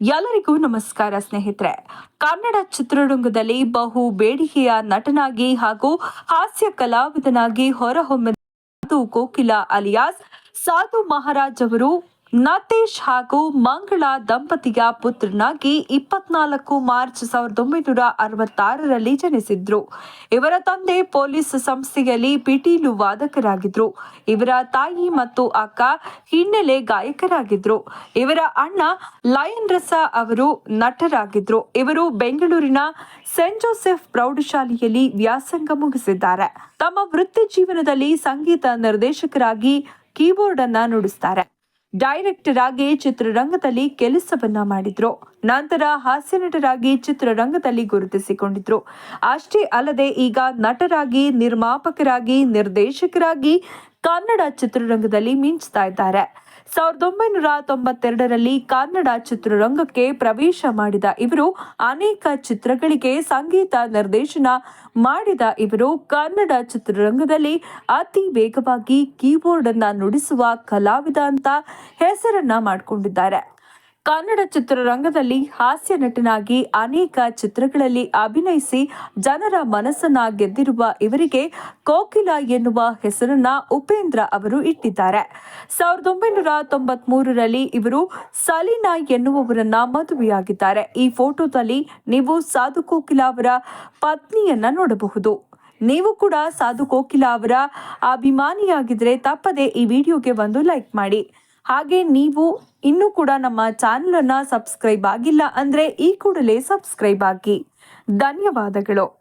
ಎಲ್ಲರಿಗೂ ನಮಸ್ಕಾರ ಸ್ನೇಹಿತರೆ. ಕನ್ನಡ ಚಿತ್ರರಂಗದಲ್ಲಿ ಬಹು ಬೇಡಿಕೆಯ ನಟನಾಗಿ ಹಾಗೂ ಹಾಸ್ಯ ಕಲಾವಿದನಾಗಿ ಹೊರಹೊಮ್ಮಿದ ಸಾಧು ಕೋಕಿಲ ಅಲಿಯಾಸ್, ಸಾಧು ಮಹಾರಾಜ್ ಅವರು ನತೇಶ್ ಹಾಗೂ ಮಂಗಳ ದಂಪತಿಯ ಪುತ್ರನಾಗಿ ಇಪ್ಪತ್ನಾಲ್ಕು ಮಾರ್ಚ್ ಸಾವಿರದ ಒಂಬೈನೂರ ಅರವತ್ತಾರರಲ್ಲಿ ಜನಿಸಿದ್ರು. ಇವರ ತಂದೆ ಪೊಲೀಸ್ ಸಂಸ್ಥೆಯಲ್ಲಿ ಪಿಟೀಲು ವಾದಕರಾಗಿದ್ರು. ಇವರ ತಾಯಿ ಮತ್ತು ಅಕ್ಕ ಹಿನ್ನೆಲೆ ಗಾಯಕರಾಗಿದ್ರು. ಇವರ ಅಣ್ಣ ಲಯನ್ ರಸ ಅವರು ನಟರಾಗಿದ್ರು. ಇವರು ಬೆಂಗಳೂರಿನ ಸೆಂಟ್ ಜೋಸೆಫ್ ಪ್ರೌಢಶಾಲೆಯಲ್ಲಿ ವ್ಯಾಸಂಗ ಮುಗಿಸಿದ್ದಾರೆ. ತಮ್ಮ ವೃತ್ತಿ ಜೀವನದಲ್ಲಿ ಸಂಗೀತ ನಿರ್ದೇಶಕರಾಗಿ ಕೀಬೋರ್ಡ್ ಅನ್ನ ನುಡಿಸ್ತಾರೆ. ಡೈರೆಕ್ಟರ್ ಆಗಿ ಚಿತ್ರರಂಗದಲ್ಲಿ ಕೆಲಸವನ್ನ ಮಾಡಿದ್ರು. ನಂತರ ಹಾಸ್ಯ ನಟರಾಗಿ ಚಿತ್ರರಂಗದಲ್ಲಿ ಗುರುತಿಸಿಕೊಂಡಿದ್ರು. ಅಷ್ಟೇ ಅಲ್ಲದೆ ಈಗ ನಟರಾಗಿ ನಿರ್ಮಾಪಕರಾಗಿ ನಿರ್ದೇಶಕರಾಗಿ ಕನ್ನಡ ಚಿತ್ರರಂಗದಲ್ಲಿ ಮಿಂಚ್ತಾ ಇದ್ದಾರೆ. ಸಾವಿರದ ಒಂಬೈನೂರ ತೊಂಬತ್ತೆರಡರಲ್ಲಿ ಕನ್ನಡ ಚಿತ್ರರಂಗಕ್ಕೆ ಪ್ರವೇಶ ಮಾಡಿದ ಇವರು ಅನೇಕ ಚಿತ್ರಗಳಿಗೆ ಸಂಗೀತ ನಿರ್ದೇಶನ ಮಾಡಿದ ಇವರು ಕನ್ನಡ ಚಿತ್ರರಂಗದಲ್ಲಿ ಅತಿ ವೇಗವಾಗಿ ಕೀಬೋರ್ಡ್ ಅನ್ನ ನುಡಿಸುವ ಕಲಾವಿದ ಅಂತ ಹೆಸರನ್ನ ಮಾಡಿಕೊಂಡಿದ್ದಾರೆ. ಕನ್ನಡ ಚಿತ್ರರಂಗದಲ್ಲಿ ಹಾಸ್ಯ ನಟನಾಗಿ ಅನೇಕ ಚಿತ್ರಗಳಲ್ಲಿ ಅಭಿನಯಿಸಿ ಜನರ ಮನಸ್ಸನ್ನ ಗೆದ್ದಿರುವ ಇವರಿಗೆ ಕೋಕಿಲ ಎನ್ನುವ ಹೆಸರನ್ನ ಉಪೇಂದ್ರ ಅವರು ಇಟ್ಟಿದ್ದಾರೆ. ಸಾವಿರದ ಒಂಬೈನೂರ ತೊಂಬತ್ ಮೂರರಲ್ಲಿ ಇವರು ಸಲೀನಾ ಎನ್ನುವವರನ್ನ ಮದುವೆಯಾಗಿದ್ದಾರೆ. ಈ ಫೋಟೋದಲ್ಲಿ ನೀವು ಸಾಧು ಕೋಕಿಲ ಅವರ ಪತ್ನಿಯನ್ನ ನೋಡಬಹುದು. ನೀವು ಕೂಡ ಸಾಧು ಕೋಕಿಲ ಅವರ ಅಭಿಮಾನಿಯಾಗಿದ್ರೆ ತಪ್ಪದೆ ಈ ವಿಡಿಯೋಗೆ ಒಂದು ಲೈಕ್ ಮಾಡಿ. ಹಾಗೆ ನೀವು ಇನ್ನೂ ಕೂಡ ನಮ್ಮ ಚಾನಲನ್ನು ಸಬ್ಸ್ಕ್ರೈಬ್ ಆಗಿಲ್ಲ ಅಂದರೆ ಈ ಕೂಡಲೇ ಸಬ್ಸ್ಕ್ರೈಬ್ ಆಗಿ. ಧನ್ಯವಾದಗಳು.